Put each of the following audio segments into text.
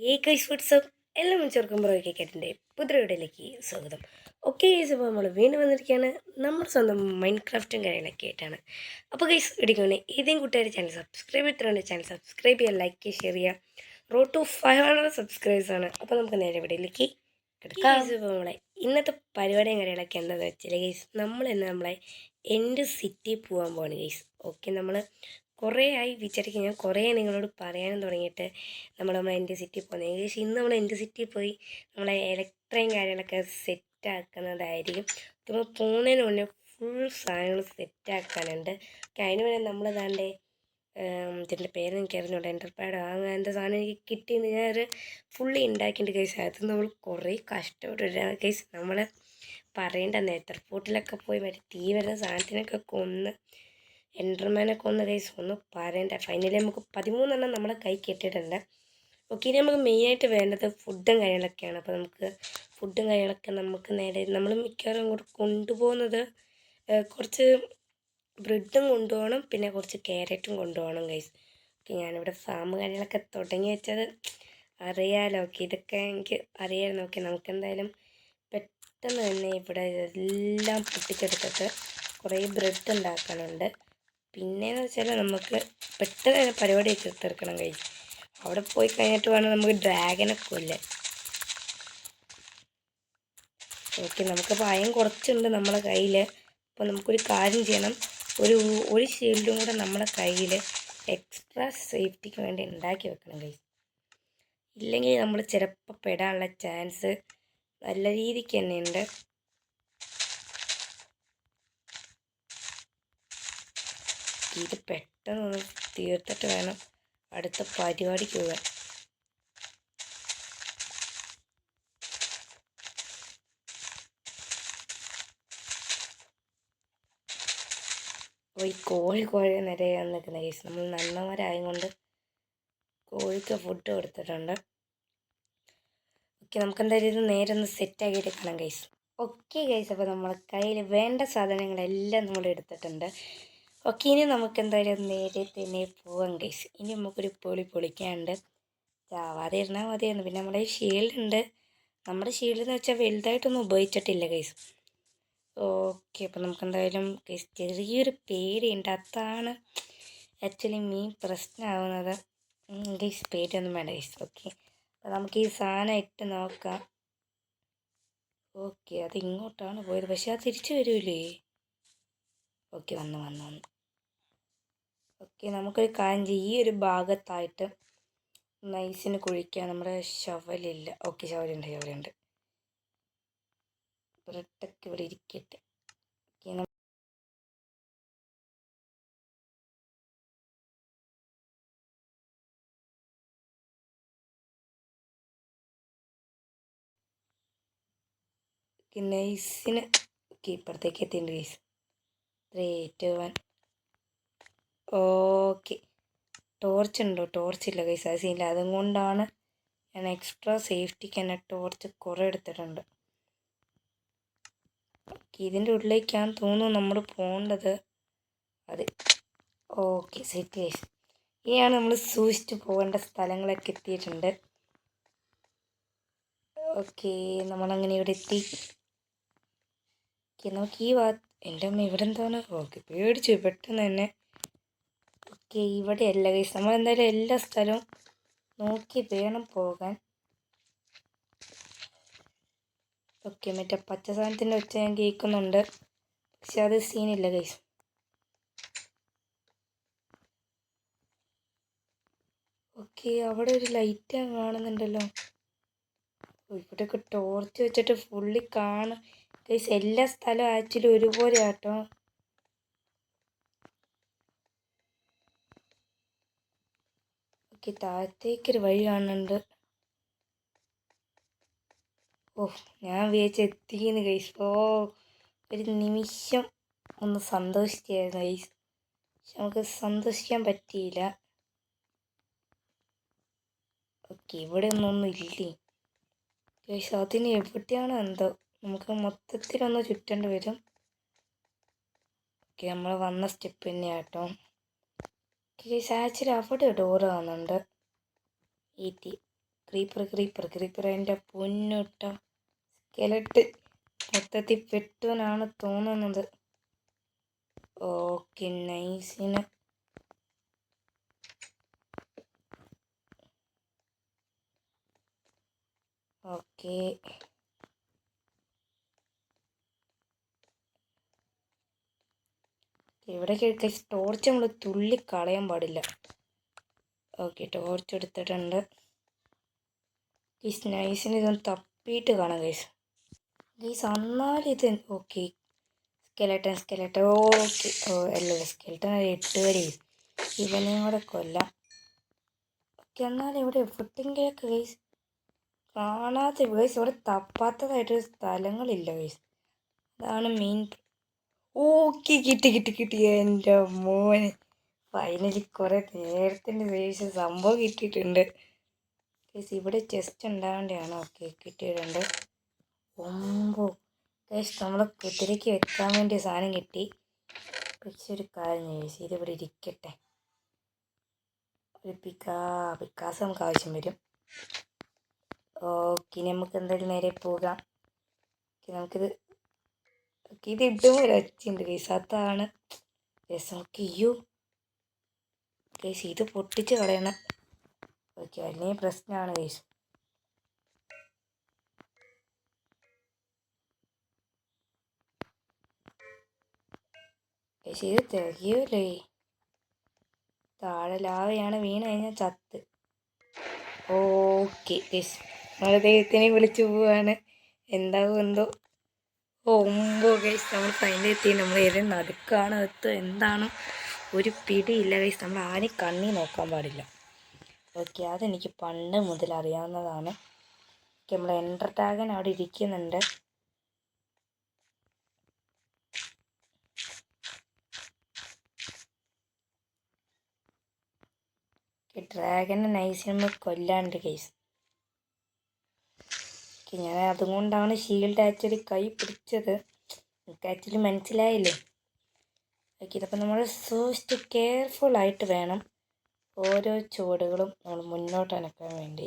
ഏ കൈസ് വാട്സപ്പ് എല്ലാ മനുഷ്യർക്കും പുറകെ കേട്ടിന്റെ പുതിരയുടെയിലേക്ക് സ്വാഗതം. ഓക്കെ ഗൈസ് അപ്പോൾ നമ്മൾ വീണ്ടും വന്നിരിക്കുകയാണ്. നമ്മുടെ സ്വന്തം മൈൻഡ് ക്രാഫ്റ്റും കാര്യങ്ങളൊക്കെ ആയിട്ടാണ്. അപ്പോൾ ഗൈസ് ഇടിക്കുന്ന ഏതെങ്കിലും കൂട്ടുകാർ ചാനൽ സബ്സ്ക്രൈബ് ചെയ്തിട്ടുണ്ട് ചാനൽ സബ്സ്ക്രൈബ് ചെയ്യുക ലൈക്ക് ചെയ്യുക ഷെയർ ചെയ്യുക. റോ ടു ഫൈവ് ഹൺഡ്രഡ് സബ്സ്ക്രൈബേഴ്സ് ആണ്. അപ്പോൾ നമുക്ക് നേരെ ഇവിടെയിലേക്ക് കിടക്കാം. ഇപ്പോൾ നമ്മളെ ഇന്നത്തെ പരിപാടിയും കാര്യങ്ങളൊക്കെ എന്താണെന്ന് വെച്ചാൽ ഗൈസ് നമ്മൾ ഇന്ന് നമ്മളെ എന്റെ സിറ്റി പോകാൻ പോവാണ് ഗൈസ് ഓക്കെ നമ്മൾ കുറേ ആയി വിചാരിക്കും. ഞാൻ കുറേ നിങ്ങളോട് പറയാനും തുടങ്ങിയിട്ട് നമ്മൾ നമ്മൾ എന്റെ സിറ്റി പോകുന്നത് ഏകദേശം ഇന്ന് നമ്മൾ എന്റെ സിറ്റി പോയി നമ്മളെ ഇലക്ട്രയും കാര്യങ്ങളൊക്കെ സെറ്റാക്കുന്നതായിരിക്കും നമ്മൾ പോകുന്നതിന് മുന്നേ ഫുൾ സാധനങ്ങൾ സെറ്റാക്കാനുണ്ട് അതിന് വേണ്ടി നമ്മൾ താണ്ടേ ഇതിന്റെ പേര് എനിക്ക് അറിഞ്ഞൂടെ. എന്റർപാഡ് എന്താ സാധനം എനിക്ക് കിട്ടിയെന്ന് ഞാനൊരു ഫുള്ളി ഉണ്ടാക്കിയിട്ട് കേസ് അത് നമ്മൾ കുറേ കഷ്ടപ്പെട്ടു കേസ് നമ്മൾ പറയേണ്ട എയർപോർട്ടിലൊക്കെ പോയി മറ്റേ തീ വരുന്ന സാധനത്തിനൊക്കെ കൊന്ന് എന്റർമാനെ കൊന്ന കേസ് ഒന്ന് പറയണ്ട. ഫൈനലി നമുക്ക് പതിമൂന്നെണ്ണം നമ്മളെ കൈ കെട്ടിയിട്ടുണ്ട്. ഓക്കെ ഇനി നമുക്ക് മെയിനായിട്ട് വേണ്ടത് ഫുഡും കാര്യങ്ങളൊക്കെയാണ്. അപ്പോൾ നമുക്ക് ഫുഡും കാര്യങ്ങളൊക്കെ നമുക്ക് നേരെ നമ്മൾ മിക്കവാറും അങ്ങോട്ട് കൊണ്ടുപോകുന്നത് കുറച്ച് ബ്രെഡും കൊണ്ടുപോകണം പിന്നെ കുറച്ച് ക്യാരറ്റും കൊണ്ടുപോകണം ഗൈസ് ഓക്കെ ഞാനിവിടെ ഫാം കാര്യങ്ങളൊക്കെ തുടങ്ങി വെച്ചത് അറിയാലോ. ഓക്കെ ഇതൊക്കെ എനിക്ക് അറിയാമായിരുന്നു ഓക്കെ നമുക്ക് എന്തായാലും പെട്ടെന്ന് തന്നെ ഇവിടെ എല്ലാം പൊട്ടിച്ചെടുത്തിട്ട് കുറേ ബ്രെഡ് ഉണ്ടാക്കാനുണ്ട്. പിന്നെയെന്ന് വെച്ചാൽ നമുക്ക് പെട്ടെന്ന് തന്നെ പരിപാടിയൊക്കെ തീർക്കണം കഴിച്ച് അവിടെ പോയി കഴിഞ്ഞിട്ട് വേണം നമുക്ക് ഡ്രാഗനെ കൊല്ലാൻ. ഓക്കെ നമുക്ക് പായം കുറച്ചുണ്ട് നമ്മുടെ കയ്യിൽ അപ്പോൾ നമുക്കൊരു കാര്യം ചെയ്യണം. ഒരു ഒരു ഷീൽഡും കൂടെ നമ്മുടെ കയ്യിൽ എക്സ്ട്രാ സേഫ്റ്റിക്ക് വേണ്ടി ഉണ്ടാക്കി വെക്കണം കൈ. ഇല്ലെങ്കിൽ നമ്മൾ ചിലപ്പോൾ പെടാനുള്ള ചാൻസ് നല്ല രീതിക്ക് തന്നെ ഇത് പെട്ടെന്ന് തീർത്തിട്ട് വേണം അടുത്ത പരിപാടിക്ക് പോകാൻ. ഈ കോഴി കോഴി നിരയാൻ നിൽക്കുന്ന കേസ്. നമ്മൾ നന്മമാരായതുകൊണ്ട് കോഴിക്ക് ഫുഡ് കൊടുത്തിട്ടുണ്ട്. ഓക്കെ നമുക്ക് എന്തായാലും ഇത് നേരെ ഒന്ന് സെറ്റാക്കിയിട്ട് കാണാം ഗൈസ് ഓക്കെ ഗൈസ് അപ്പോൾ നമ്മളെ കയ്യിൽ വേണ്ട സാധനങ്ങളെല്ലാം നമ്മൾ എടുത്തിട്ടുണ്ട്. ഓക്കെ ഇനി നമുക്ക് എന്തായാലും നേരെ തന്നെ പോവാം ഗൈസ് ഇനി നമുക്കൊരു പൊളി പൊളിക്കാണ്ട് ചാവാതെ ഇരുന്നാൽ മതിയായിരുന്നു. പിന്നെ നമ്മുടെ ഷീൽഡ് ഉണ്ട്. നമ്മുടെ ഷീൽഡ് എന്ന് വെച്ചാൽ വലുതായിട്ടൊന്നും ഉപയോഗിച്ചിട്ടില്ല ഗൈസ് ഓക്കെ അപ്പോൾ നമുക്ക് എന്തായാലും ഗൈസ് ചെറിയൊരു പേടിയുണ്ട്. അതാണ് ആക്ച്വലി മീൻ പ്രശ്നമാവുന്നത് ഗൈസ് പേടിയൊന്നും വേണ്ട ഗൈസ് ഓക്കെ അപ്പോൾ നമുക്ക് ഈ സാധനം ഇട്ട് നോക്കാം. ഓക്കെ അത് ഇങ്ങോട്ടാണ് പോയത്. പക്ഷെ അത് തിരിച്ചു വരൂലേ ഓക്കെ വന്ന് വന്ന് വന്ന്. ഓക്കെ നമുക്കൊരു കാര്യം ചെയ്യാം. ഈ ഒരു ഭാഗത്തായിട്ട് നൈസിന് കുഴിക്കാൻ നമ്മുടെ ഷവലില്ല. ഓക്കെ ഷവലുണ്ട് ഷവലുണ്ട്. ബ്രെഡൊക്കെ ഇവിടെ ഇരിക്കട്ടെ. നൈസിന് ഓക്കെ ഇപ്പുറത്തേക്ക് എത്തിയിട്ടുണ്ട് guys. Three two one okay torch ഉണ്ടോ? ടോർച്ച് ഇല്ല കൈസ് സീനില്ല അതും കൊണ്ടാണ് ഞാൻ എക്സ്ട്രാ സേഫ്റ്റിക്ക് തന്നെ ടോർച്ച് കുറേ എടുത്തിട്ടുണ്ട്. ഇതിന്റെ ഉള്ളിലേക്കാണ് തോന്നുന്നു നമ്മൾ പോകേണ്ടത്. അത് ഓക്കെ സെറ്റ് കൈസ് ഇനിയാണ് നമ്മൾ സൂക്ഷിച്ച് പോകേണ്ട സ്ഥലങ്ങളൊക്കെ എത്തിയിട്ടുണ്ട്. ഓക്കെ നമ്മളങ്ങനെ ഇവിടെ എത്തി. നമുക്ക് ഈ ഭാഗത്ത് എന്റെ അമ്മ ഇവിടെ എന്താണ് ഓക്കെ പേടിച്ചു പെട്ടെന്ന് തന്നെ. ഓക്കെ ഇവിടെയല്ല കൈസ് നമ്മൾ എന്തായാലും എല്ലാ സ്ഥലവും നോക്കി വേണം പോകാൻ. ഓക്കെ മറ്റേ പച്ച സാധനത്തിന്റെ ഒച്ച ഞാൻ കേൾക്കുന്നുണ്ട്. പക്ഷെ അത് സീനില്ല കൈസ് ഓക്കെ അവിടെ ഒരു ലൈറ്റ് കാണുന്നുണ്ടല്ലോ. ഇവിടെയൊക്കെ ടോർച്ച് വെച്ചിട്ട് ഫുള്ളി കാണും. ഗൈസ് എല്ലാ സ്ഥലവും ആക്ച്വലി ഒരുപോലെ ആട്ടോ ഓക്കെ താഴത്തേക്കൊരു വഴി കാണുന്നുണ്ട്. ഓ ഞാൻ വിചാരിച്ച എത്തിയെന്ന് ഗൈസ് ഓ ഒരു നിമിഷം ഒന്ന് സന്തോഷിച്ചായിരുന്നു ഗൈസ് പക്ഷെ നമുക്ക് സന്തോഷിക്കാൻ പറ്റിയില്ല. ഓക്കെ ഇവിടെ ഒന്നൊന്നും ഇല്ലേ? ഗൈസ് അതിന് എവിടെയാണ് എന്തോ? നമുക്ക് മൊത്തത്തിൽ ഒന്ന് ചുറ്റേണ്ടി വരും. ഓക്കെ നമ്മൾ വന്ന സ്റ്റെപ്പ് തന്നെയാട്ടോ. ഓക്കെ സാച്ചിൽ അവിടെ ഡോറ് വന്നുണ്ട് ഈ ടി ക്രീപ്പർ ക്രീപ്പർ ക്രീപ്പർ എന്റെ പൊന്നിട്ട. കിലട്ട് മൊത്തത്തിൽ പെട്ടുവനാണ് തോന്നുന്നത്. ഓക്കെ നൈസിന് ഓക്കെ ഇവിടെ ടോർച്ച് നമ്മൾ തുള്ളി കളയാൻ പാടില്ല. ഓക്കെ ടോർച്ച് എടുത്തിട്ടുണ്ട്. ഗീസ് നൈസിന് ഇതൊന്ന് തപ്പിയിട്ട് കാണാം ഗൈസ് ഗൈസ് എന്നാലും ഇത് okay skeleton skeleton okay oh അല്ല സ്കെലട്ടൻ എട്ട് വരെ ഇവനെയും കൂടെ കൊല്ലാം. ഓക്കെ എന്നാലും ഇവിടെ എവിടെയെങ്കിലൊക്കെ ഗൈസ് കാണാത്ത ഗൈസ് ഇവിടെ തപ്പാത്തതായിട്ടൊരു സ്ഥലങ്ങളില്ല ഗൈസ് അതാണ് മെയിൻ ഓക്കെ കിട്ടി കിട്ടി കിട്ടി. എന്റെ മോന്. ഫൈനലി കുറേ നേരത്തിന് ശേഷം സംഭവം കിട്ടിയിട്ടുണ്ട്. കേസ് ഇവിടെ ചെസ്റ്റ് ഉണ്ടാവേണ്ടതാണ്? ഓക്കെ കിട്ടിയിട്ടുണ്ട്. ഒമ്പോ കേസ് നമ്മൾ കുതിരയ്ക്ക് വെക്കാൻ വേണ്ടി സാധനം കിട്ടി. പക്ഷെ ഒരു കാര്യം ഇത് ഇതിവിടെ ഇരിക്കട്ടെ. ഒരു പിക്കാ പിക്കാസ് നമുക്ക് ആവശ്യം വരും. ഓക്കെ നമുക്ക് എന്തായാലും നേരെ പോകാം. നമുക്കിത് ഓക്കെ ഇത് ഇടുമ്പോൾ ഒരു ഒച്ചയുണ്ട് ഗൈസ് അതാണ് ഗൈസ് നമുക്ക് അയ്യോ. ഗൈസ് ഇത് പൊട്ടിച്ച് കളയണം. ഓക്കെ അല്ലെങ്കിൽ പ്രശ്നമാണ് കേസ് ഗൈസ് ഇത് തികയൂലേ. താഴെ ലാവയാണ് വീണ് കഴിഞ്ഞാൽ ചത്ത്. ഓക്കെ നമ്മൾ ദൈവത്തിനെ വിളിച്ചു പോവാണ്. എന്താവും എന്തോ. ഒമ്പോ ഗൈസ് നമ്മൾ ഫൈനൽ എത്തി. നമ്മൾ ഏതെങ്കിലും നടുക്കാണ്? എത്ത് എന്താണ്? ഒരു പിടിയില്ല ഗൈസ് നമ്മൾ ആരെയും കണ്ണി നോക്കാൻ പാടില്ല. ഓക്കെ അതെനിക്ക് പണ്ട് മുതൽ അറിയാവുന്നതാണ്. ഓക്കെ നമ്മൾ എന്റർടാഗൻ അവിടെ ഇരിക്കുന്നുണ്ട്. ഡ്രാഗനെ നൈസ് നമ്മൾ കൊല്ലാണ്ട് കേസ് ഞാൻ അതുകൊണ്ടാണ് ഷീൽഡ് ആക്ച്വലി കൈ പിടിച്ചത്. എനിക്ക് ആക്ച്വലി മനസ്സിലായില്ലേ? ഓക്കെ ഇതപ്പോൾ നമ്മൾ കെയർഫുൾ ആയിട്ട് വേണം ഓരോ ചുവടുകളും നമ്മൾ മുന്നോട്ട് അനക്കാൻ വേണ്ടി.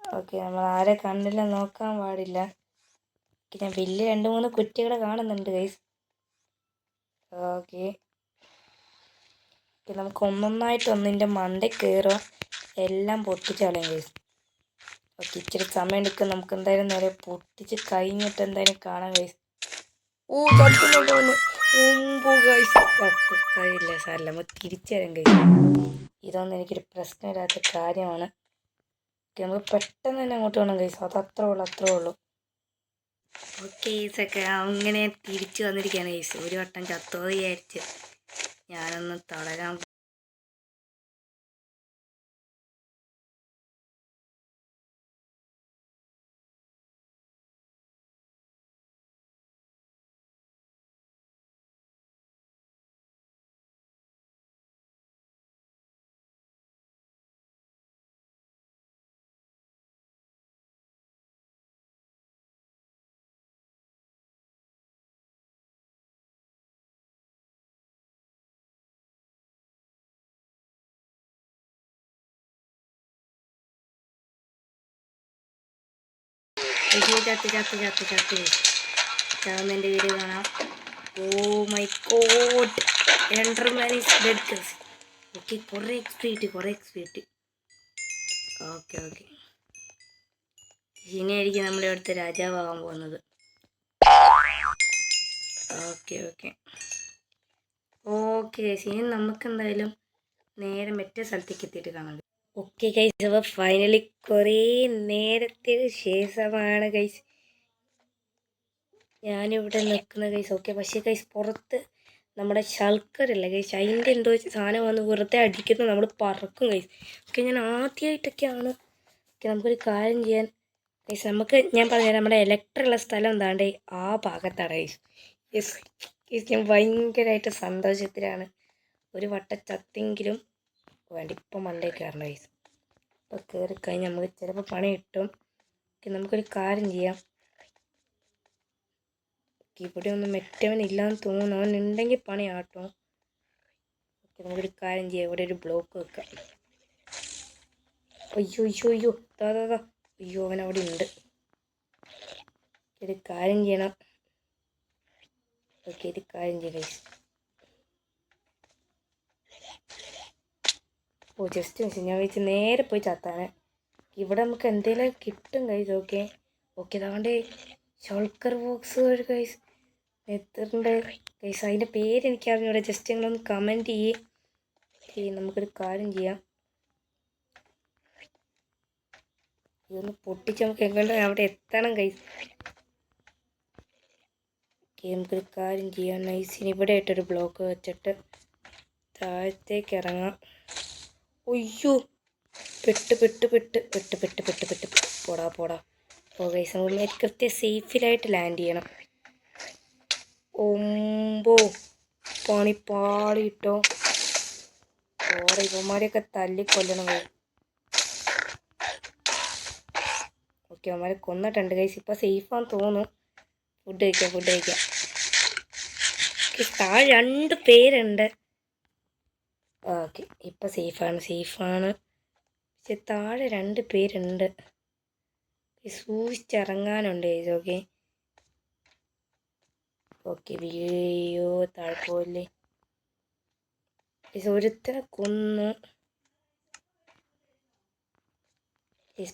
ഓക്കെ നമ്മൾ ആരെ കണ്ടില്ല നോക്കാൻ പാടില്ല. ഓക്കെ ഞാൻ വലിയ രണ്ട് മൂന്ന് കുറ്റികളെ കാണുന്നുണ്ട് ഗൈസ് ഓക്കെ ഓക്കെ നമുക്ക് ഒന്നൊന്നായിട്ട് ഒന്നിന്റെ മണ്ട കയറുക എല്ലാം പൊട്ടിച്ചാളയും ഗൈസ് ഓക്കെ ഇച്ചിരി സമയം എടുക്കും നമുക്ക് എന്തായാലും നേരെ പൊട്ടിച്ച് കഴിഞ്ഞിട്ട് എന്തായാലും കാണാൻ കഴിയും ഓ ഗൈസ് കഴിയില്ല സാറില്ല നമ്മൾ തിരിച്ചു തരാം ഗൈസ് ഇതൊന്നും എനിക്കൊരു പ്രശ്നമില്ലാത്ത കാര്യമാണ്. ഓക്കെ നമുക്ക് പെട്ടെന്ന് തന്നെ അങ്ങോട്ട് വേണം കഴിച്ചു അത് അത്രേ ഉള്ളൂ അത്രേ ഉള്ളൂ. ഓക്കെ ഈസൊക്കെ അങ്ങനെ തിരിച്ചു വന്നിരിക്കുകയാണ് ഈസ് ഒരു വട്ടം ചത്തോ വിചാരിച്ച് ഞാനൊന്ന് തളരാൻ അയ്യോ ചത്ത് ചത്ത് ചത്ത് ചത്ത് ചാവുന്നതിന്റെ വീഡിയോ കാണാം. ഓ my god Enderman is dead കസ് okay കുറേ എക്സ്പി കുറേ എക്സ്പി കിട്ടി. ഓക്കെ ഓക്കെ ഇനിയായിരിക്കും നമ്മൾ ഇവിടുത്തെ രാജാവാകാൻ പോകുന്നത്. ഓക്കെ ഓക്കെ ഓക്കെ ഇനി നമുക്ക് എന്തായാലും നേരെ മറ്റേ സ്ഥലത്തേക്ക് എത്തിയിട്ട് കാണാം. ഓക്കെ ഗൈസ് അപ്പോൾ ഫൈനലി കുറേ നേരത്തിന് ശേഷമാണ് ഗൈസ് ഞാനിവിടെ നിൽക്കുന്ന ഗൈസ് ഓക്കെ പക്ഷേ ഗൈസ് പുറത്ത് നമ്മുടെ ശൽക്കറില്ല ഗൈസ് അതിന്റെ എന്തോ സാധനം വന്ന് വെറുതെ അടിക്കുന്നു. നമ്മൾ പറക്കും ഗൈസ് ഓക്കെ ഞാൻ ആദ്യമായിട്ടൊക്കെയാണ് ഓക്കെ നമുക്കൊരു കാര്യം ചെയ്യാൻ ഗൈസ് നമുക്ക് ഞാൻ പറഞ്ഞുതരാം. നമ്മുടെ ഇലക്ട്രുള്ള സ്ഥലം എന്താണ്ട്? ആ ഭാഗത്താണ് ഗൈസ് യെസ് ഗൈസ് ഞാൻ ഭയങ്കരമായിട്ട് സന്തോഷത്തിലാണ്. ഒരു വട്ട ചത്തെങ്കിലും വേണ്ട ഇപ്പം മണ്ടേ കയറണം ഗൈസ് അപ്പോൾ കയറി നമുക്ക് ചിലപ്പോൾ പണി കിട്ടും. നമുക്കൊരു കാര്യം ചെയ്യാം. ഇവിടെ ഒന്നും മെറ്റവൻ ഇല്ലാന്ന് തോന്നുന്നു. അവൻ ഉണ്ടെങ്കിൽ പണിയാട്ടോ ഓക്കെ നമുക്കൊരു കാര്യം ചെയ്യാം. ഇവിടെ ഒരു ബ്ലോക്ക് വെക്കാം. അയ്യോ അയ്യോ അയ്യോ. ദാ ദാ അയ്യോ അവൻ അവിടെ ഉണ്ട്. ഒരു കാര്യം ചെയ്യണം. ഓക്കെ ഒരു കാര്യം ചെയ്യാം ഓ ജസ്റ്റ് മിസ് ഞാൻ വെച്ച് നേരെ പോയി ചത്താണ് ഇവിടെ നമുക്ക് എന്തെങ്കിലും കിട്ടും കൈസ് ഓക്കെ ഓക്കെ അതുകൊണ്ട് ഷോൾക്കർ ബോക്സ് ഒരു കൈസ് നെത്തറിന്റെ കൈസ് അതിന്റെ പേര് എനിക്ക് അറിഞ്ഞൂടെ ജസ്റ്റ് നിങ്ങളൊന്ന് കമന്റ് ചെയ്യേ. നമുക്കൊരു കാര്യം ചെയ്യാം. ഇതൊന്ന് പൊട്ടിച്ച് നമുക്ക് എങ്ങനെ അവിടെ എത്തണം കൈസ് ഓക്കെ നമുക്കൊരു കാര്യം ചെയ്യാം നൈസിന് ഇവിടെ ആയിട്ടൊരു ബ്ലോക്ക് വെച്ചിട്ട് താഴത്തേക്ക് ഇറങ്ങാം. ഒയ്യോ പെട്ട് പെട്ട് പെട്ട് പെട്ട് പെട്ട് പെട്ട് പെട്ട്. പോടാ പോടാ. ഓ ഗൈസ് നമ്മൾ കൃത്യം സേഫിലായിട്ട് ലാൻഡ് ചെയ്യണം. ഒമ്പോ. പണി പാടിയിട്ടോ ഓടെ ഇവന്മാരെയൊക്കെ തല്ലിക്കൊല്ലണം കൈ ഓക്കെ അവന്മാരെ കൊന്നിട്ടുണ്ട് കൈസ് ഇപ്പം സേഫാന്ന് തോന്നുന്നു. ഫുഡ് കഴിക്കാം ഫുഡ് കഴിക്കാം. താഴെ രണ്ട് പേരുണ്ട്. ഓക്കെ. ഇപ്പം സേഫാണ് സേഫാണ്. പക്ഷെ താഴെ രണ്ട് പേരുണ്ട്. സൂക്ഷിച്ചിറങ്ങാനുണ്ട് ഓക്കെ. ഓക്കെ വീഴയോ താഴെ പോലെ ഒരുത്തനെ കൊന്നു.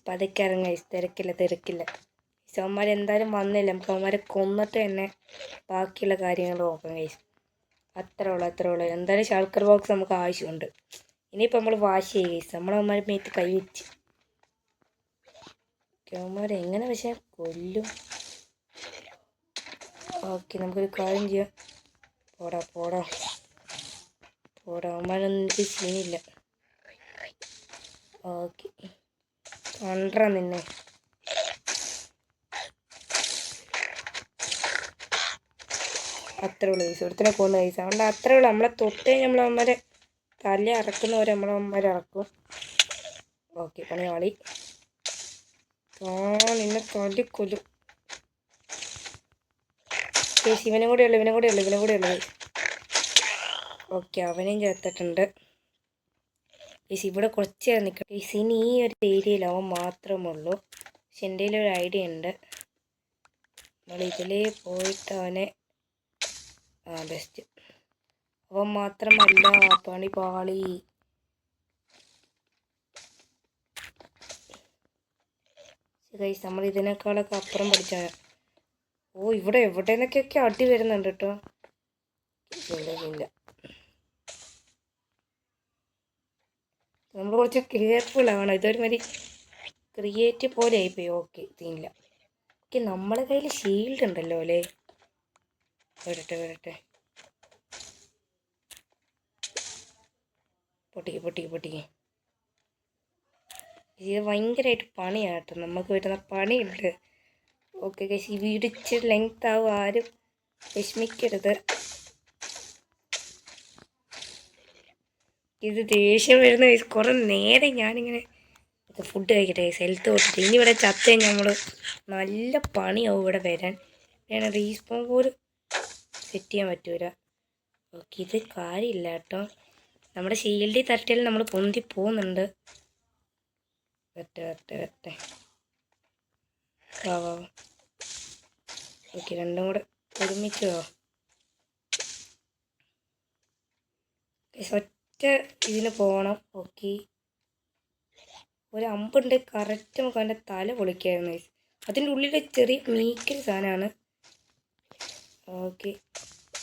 പതുക്കെ ഇറങ്ങാം തിരക്കില്ല തിരക്കില്ല. അവന്മാർ എന്തായാലും വന്നില്ല. നമുക്ക് അവന്മാരെ കൊന്നിട്ട് തന്നെ ബാക്കിയുള്ള കാര്യങ്ങൾ നോക്കാം ഗൈസ്. അത്രേ ഉള്ളൂ ഉള്ളൂ എന്തായാലും ഷാൾക്കർ ബോക്സ് നമുക്ക് ആവശ്യമുണ്ട്. ഇനിയിപ്പോൾ നമ്മൾ വാഷ് ചെയ്യുക ഗൈസ് നമ്മളവന്മാരെ മേത്ത് കൈ വെച്ച്. അവന്മാരെ എങ്ങനെ പക്ഷേ കൊല്ലും? ഓക്കെ നമുക്കൊരു കാര്യം ചെയ്യാം. പോടാ പോടാ. പോടാ അവന്മാരൊന്നും എനിക്ക് സീനില്ല. ഓക്കെ കണ്ട നിന്നെ. അത്രേ ഉള്ളൂ. കൈസ് ഒരുത്തിനെ കൈസ് അതുകൊണ്ട് അത്രേ ഉള്ളൂ. നമ്മളെ തൊട്ടേ നമ്മളവന്മാരെ തല ഇറക്കുന്നവരെ നമ്മളവന്മാരെ ഇറക്കും. ഓക്കെ പണിയാളി നിന്നെ ആ നിന്നെ ചേച്ചി ഇവനും കൂടെ ഉള്ളു ഇവനും കൂടെ ഉള്ളു ഇവനും കൂടെ ഉള്ളു. ഓക്കെ അവനെയും ചേർത്തിട്ടുണ്ട്. ചേച്ചി ഇവിടെ കുറച്ച് നേരം നിൽക്കണം കേസ് ഇനി ഈ ഒരു ഏരിയയിൽ അവൻ മാത്രമേ ഉള്ളൂ പക്ഷെ എന്റെ ഒരു ഐഡിയ ഉണ്ട്. നമ്മൾ ഇതിലേ പോയിട്ട് അവനെ ബെസ്റ്റ് അവൻ മാത്രമല്ല പണി പാളി. ഗൈസ് നമ്മൾ ഇതിനേക്കാളൊക്കെ അപ്പുറം പഠിച്ച ഓ ഇവിടെ എവിടെ നിന്നൊക്കെയൊക്കെ അടി വരുന്നുണ്ട് കേട്ടോ ഇല്ല നമ്മൾ കുറച്ച് കെയർഫുൾ ആവണം ഇതൊരു മാതിരി ക്രിയേറ്റ് പോലെ ആയിപ്പോയി. ഓക്കെ ഇതില്ല. ഓക്കെ നമ്മുടെ കയ്യിൽ ഷീൽഡ് ഉണ്ടല്ലോ അല്ലേ? വരട്ടെ വരട്ടെ. പൊട്ടിക്ക് പൊട്ടിക്ക് പൊട്ടിക്ക്. ഇത് ഭയങ്കരമായിട്ട് പണിയാണ് കേട്ടോ. നമുക്ക് വരുന്ന പണിയുണ്ട്. ഓക്കെ ഗൈസ് ഈ വീട് ലെങ്ത് ആവും. ആരും വിഷമിക്കരുത്. ഇത് ദേഷ്യം വരുന്ന കുറെ നേരം ഞാനിങ്ങനെ ഫുഡ് കഴിക്കട്ടെ ഹെൽത്ത് കൊടുത്തിട്ട് ഇനി ഇവിടെ ചത്ത നമ്മൾ നല്ല പണിയാവും ഇവിടെ വരാൻ. ഞാൻ റീസ്പോൺ പോലും സെറ്റ് ചെയ്യാൻ പറ്റൂല. ഓക്കെ ഇത് കാര്യമില്ല കേട്ടോ. നമ്മുടെ ഷീൽഡിൽ തട്ടിയാൽ നമ്മൾ പൊന്തി പോകുന്നുണ്ട്. വരട്ടെ വരട്ടെ വരട്ടെ. വാ വാ ഓക്കെ രണ്ടും കൂടെ ഒരുമിച്ച്? ഒറ്റ ഇതിന് പോകണം ഓക്കെ. ഒരു അമ്പുണ്ട്. കറക്റ്റ് നമുക്ക് അവന്റെ തല പൊളിക്കായിരുന്നു. അതിന്റെ ഉള്ളിൽ ചെറിയ മീക്കൽ സാധനമാണ്. ഓക്കെ.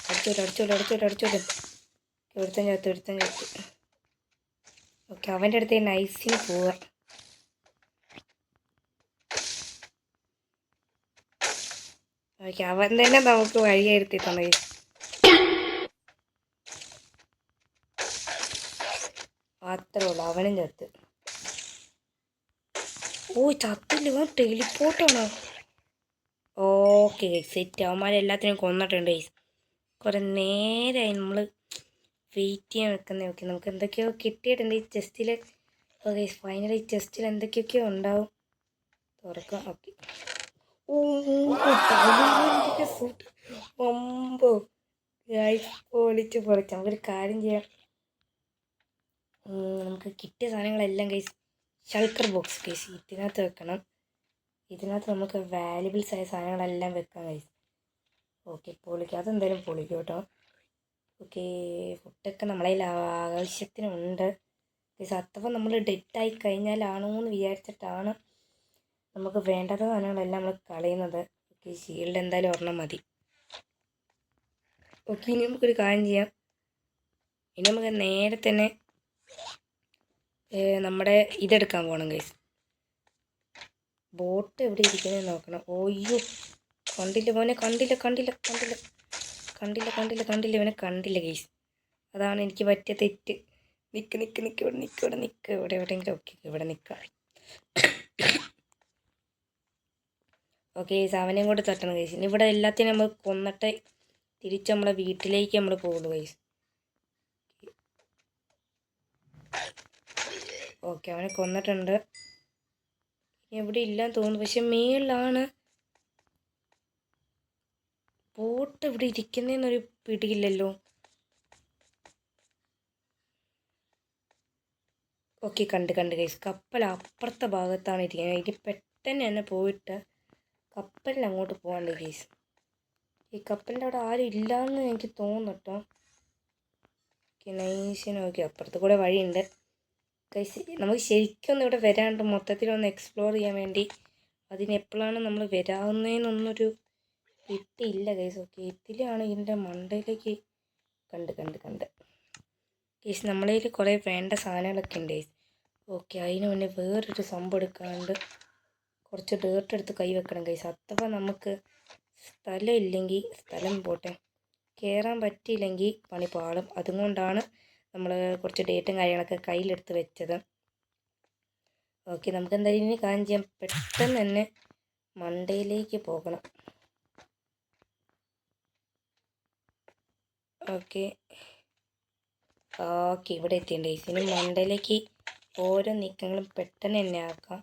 അടിച്ചോട്ടെ അടിച്ചോട്ടെ അടിച്ചോട്ടെ അടിച്ചോട്ടെ. ഒരുത്തൻ ചത്ത് ഒരുത്തൻ ചത്ത് ഓക്കെ അവന്റെ അടുത്ത് നൈസിന് പോവാം. ഓക്കെ അവൻ തന്നെ നമുക്ക് വഴിയായിരുത്തി തന്നെ. മാത്രമേ ഉള്ളൂ അവനും ചത്ത് ഓ ചത്തില്ല ഇവൻ ടെലിപ്പോർട്ടാണോ? Okay guys set. അവന്മാരെല്ലാത്തിനും കൊന്നിട്ടുണ്ട് ഗൈസ് കുറേ നേരമായി നമ്മൾ വെയിറ്റ് ചെയ്യാൻ വെക്കുന്നത് ഓക്കെ നമുക്ക് എന്തൊക്കെയോ കിട്ടിയിട്ടുണ്ട് ഈ ചെസ്റ്റിൽ ഓക്കെ ഫൈനലി ചെസ്റ്റിൽ എന്തൊക്കെയൊക്കെയോ ഉണ്ടാവും. തുറക്കാം. ഓക്കെ സൂട്ട് ഒമ്പോ പൊളിച്ച് പൊളിച്ച്. നമുക്കൊരു കാര്യം ചെയ്യാം. നമുക്ക് കിട്ടിയ സാധനങ്ങളെല്ലാം കൈസ് ഷൾക്കർ ബോക്സ് കേസ് ഇതിനകത്ത് വെക്കണം. ഇതിനകത്ത് നമുക്ക് വാല്യുബിൾസ് ആയ സാധനങ്ങളെല്ലാം വെക്കാം കൈസ് ഓക്കെ പൊളിക്കും അതെന്തായാലും പൊളിക്കും കേട്ടോ. ഓക്കെ ഫുഡൊക്കെ നമ്മളെ ആവശ്യത്തിനുണ്ട്. ഗൈസ് അഥവാ നമ്മൾ ഡെറ്റായി കഴിഞ്ഞാലാണോ എന്ന് വിചാരിച്ചിട്ടാണ് നമുക്ക് വേണ്ടാത്ത സാധനങ്ങളെല്ലാം നമ്മൾ കളയുന്നത്. ഓക്കെ ഷീൽഡ് എന്തായാലും ഒരെണ്ണം മതി. ഓക്കെ ഇനി നമുക്കൊരു കാര്യം ചെയ്യാം. ഇനി നമുക്ക് നേരെ തന്നെ നമ്മുടെ ഇതെടുക്കാൻ പോകണം ഗൈസ് ബോട്ട് എവിടെ ഇരിക്കുന്നത് നോക്കണം. ഓയ്യോ കണ്ടില്ല മോനെ കണ്ടില്ല കണ്ടില്ല കണ്ടില്ല കണ്ടില്ല കണ്ടില്ല കണ്ടില്ല ഇവനെ കണ്ടില്ല ഗൈസ് അതാണ് എനിക്ക് പറ്റിയ തെറ്റ്. നിൽക്ക് നിൽക്ക് നിൽക്ക് ഇവിടെ നിൽക്ക് ഇവിടെ നിൽക്ക് ഇവിടെ എവിടെയെങ്കിലും ഓക്കെ ഇവിടെ നിൽക്കാം ഓക്കെ ഗൈസ് അവനെയും കൂടെ തട്ടണം ഗൈസ് ഇവിടെ എല്ലാത്തിനും നമ്മൾ കൊന്നിട്ട് തിരിച്ച് നമ്മുടെ വീട്ടിലേക്ക് നമ്മൾ പോകുള്ളൂ ഗൈസ് ഓക്കെ അവനെ കൊന്നിട്ടുണ്ട്. എവിടെ ഇല്ലാന്ന് തോന്നുന്നു. പക്ഷെ മേളിലാണ് ബോട്ട് ഇവിടെ ഇരിക്കുന്നതെന്നൊരു പിടിയില്ലല്ലോ. ഓക്കെ കണ്ട് കണ്ട് കൈസ് കപ്പൽ അപ്പുറത്തെ ഭാഗത്താണ് ഇരിക്കുന്നത്. ഇനി പെട്ടെന്ന് തന്നെ പോയിട്ട് കപ്പലിൽ അങ്ങോട്ട് പോകാണ്ട് കൈസ് ഈ കപ്പലിന്റെ അവിടെ ആരും ഇല്ലയെന്ന് എനിക്ക് തോന്നുന്നു കേട്ടോ ഓക്കെ നൈസിന് ഓക്കെ അപ്പുറത്ത് കൂടെ വഴിയുണ്ട്. കൈസ് നമുക്ക് ശരിക്കും ഇവിടെ വരാണ്ട് മൊത്തത്തിലൊന്ന് എക്സ്പ്ലോർ ചെയ്യാൻ വേണ്ടി അതിന് എപ്പോഴാണ് നമ്മൾ വരാവുന്നതിനൊന്നൊരു കിട്ടിയില്ല കൈസ് ഓക്കെ ഇതിലാണ് ഇതിന്റെ മണ്ടയിലേക്ക് കണ്ട് കണ്ട് കണ്ട്. കേസ് നമ്മളതിൽ കുറേ വേണ്ട സാധനങ്ങളൊക്കെ ഉണ്ട് കേസ് ഓക്കെ അതിന് മുന്നേ വേറൊരു സംഭവം എടുക്കാണ്ട് കുറച്ച് ഡേർട്ട് എടുത്ത് കൈ വെക്കണം കൈസ് അഥവാ നമുക്ക് സ്ഥലം ഇല്ലെങ്കിൽ സ്ഥലം പോട്ടെ. കയറാൻ പറ്റിയില്ലെങ്കിൽ പണി പാളും അതുകൊണ്ടാണ് നമ്മൾ കുറച്ച് ഡേറ്റും കാര്യങ്ങളൊക്കെ കയ്യിലെടുത്ത് വെച്ചത്. ഓക്കെ നമുക്ക് എന്തായാലും ഇനി കാര്യം ചെയ്യാം. പെട്ടെന്ന് തന്നെ മണ്ടയിലേക്ക് പോകണം. ഓക്കെ. ഓക്കെ ഇവിടെ എത്തിയിട്ടുണ്ട്. ഇനി മണ്ടയിലേക്ക് ഓരോ നീക്കങ്ങളും പെട്ടെന്ന് തന്നെ ആക്കാം.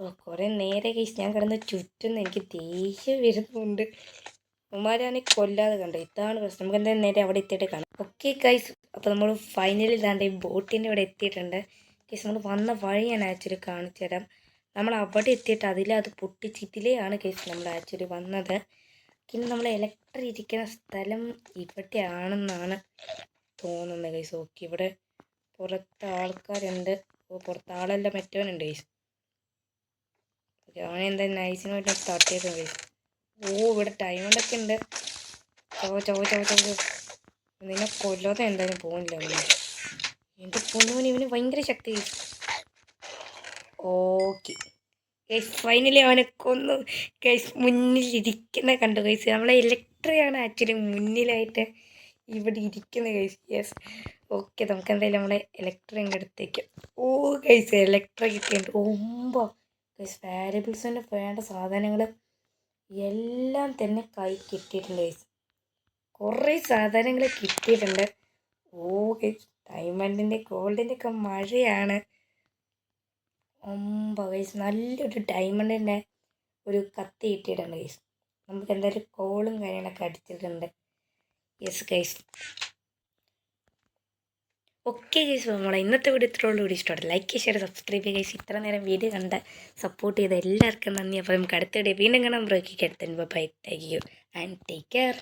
ഓ കുറേ നേരെ കഴിച്ച് ഞാൻ കിടന്ന് ചുറ്റുന്ന എനിക്ക് ദേഷ്യം വരുന്നുണ്ട്. ഉമാരാണെങ്കിൽ കൊല്ലാതെ കണ്ടു ഇതാണ് പ്രശ്നം. നമുക്ക് എന്തായാലും നേരെ അവിടെ എത്തിയിട്ട് കാണാം. ഓക്കെ കൈസ് അപ്പോൾ നമ്മൾ ഫൈനലിൽ ദാണ്ട് ഈ ബോട്ടിന്റെ ഇവിടെ എത്തിയിട്ടുണ്ട്. കേസ് നമ്മൾ വന്ന വഴി ഞാൻ ആക്ച്വലി കാണിച്ചു തരാം. നമ്മൾ അവിടെ എത്തിയിട്ട് അതിൽ അത് പൊട്ടിച്ചിട്ടിലെയാണ് കേസ് നമ്മൾ ആക്ച്വലി വന്നത്. പിന്നെ നമ്മൾ ഇലക്ട്രി ഇരിക്കുന്ന സ്ഥലം ഇവിടെയാണെന്നാണ് തോന്നുന്നത് ഗൈസ് ഓക്കെ ഇവിടെ പുറത്ത് ആൾക്കാരുണ്ട്. ഓ പുറത്ത് ആളെല്ലാം മറ്റവനുണ്ട് ഗൈസ് ഓക്കെ അവനെന്തായാലും നൈസിന് വേണ്ടി ചെയ്തു ഗൈസ് ഓ ഇവിടെ ഡയമണ്ടൊക്കെ ഉണ്ട്. ചോ ചോ ചോ ചോ. നിന്നെ കൊല്ലാതെ എന്തായാലും പോകുന്നില്ല അവന്. എന്റെ പൊന്നുവിന് ഇവന് ഭയങ്കര ശക്തി. ഓക്കെ കേസ് ഫൈനലി അവനെ കൊന്നു. കേസ് മുന്നിൽ ഇരിക്കുന്ന കണ്ടു. കേസ് നമ്മളെ ഇലക്ട്രിയാണ് ആക്ച്വലി മുന്നിലായിട്ട് ഇവിടെ ഇരിക്കുന്ന കേസ് യെസ് ഓക്കെ നമുക്ക് എന്തായാലും നമ്മളെ ഇലക്ട്രിന്റെ അടുത്തേക്ക് ഓ കേസ് ഇലക്ട്രി കിട്ടിയിട്ടുണ്ട് ഒമ്പോ. കേസ് വാരിയബിൾസിന് വേണ്ട സാധനങ്ങൾ എല്ലാം തന്നെ കൈ കിട്ടിയിട്ടുണ്ട് ഗൈസ് കുറേ സാധനങ്ങൾ കിട്ടിയിട്ടുണ്ട്. ഓ ഗൈസ് ഡയമണ്ടിന്റെ ഗോൾഡിന്റെ ഒക്കെ മഴയാണ്. ഒമ്പ ഗൈസ് നല്ലൊരു ഡയമണ്ടിന്റെ ഒരു കത്തി കിട്ടിയിട്ടുണ്ട് ഗൈസ് നമുക്ക് എന്തായാലും കോളും കാര്യങ്ങളൊക്കെ അടിച്ചിട്ടുണ്ട്. യെസ് ഗൈസ് ഓക്കെ ഗൈസ് നമ്മളെ ഇന്നത്തെ വീഡിയോ ഇത്രയോട് കൂടി ഇഷ്ടമാണ് ലൈക്ക് ഷെയർ സബ്സ്ക്രൈബ് ചെയ്യുക ഗൈസ് ഇത്ര നേരം വീഡിയോ കണ്ട സപ്പോർട്ട് ചെയ്ത എല്ലാവർക്കും നന്ദി. അപ്പോൾ നമുക്ക് അടുത്ത വീഡിയോ വീണ്ടും കാണാൻ ബ്രേക്കിക്ക് അടുത്തുണ്ട് bye take you and take care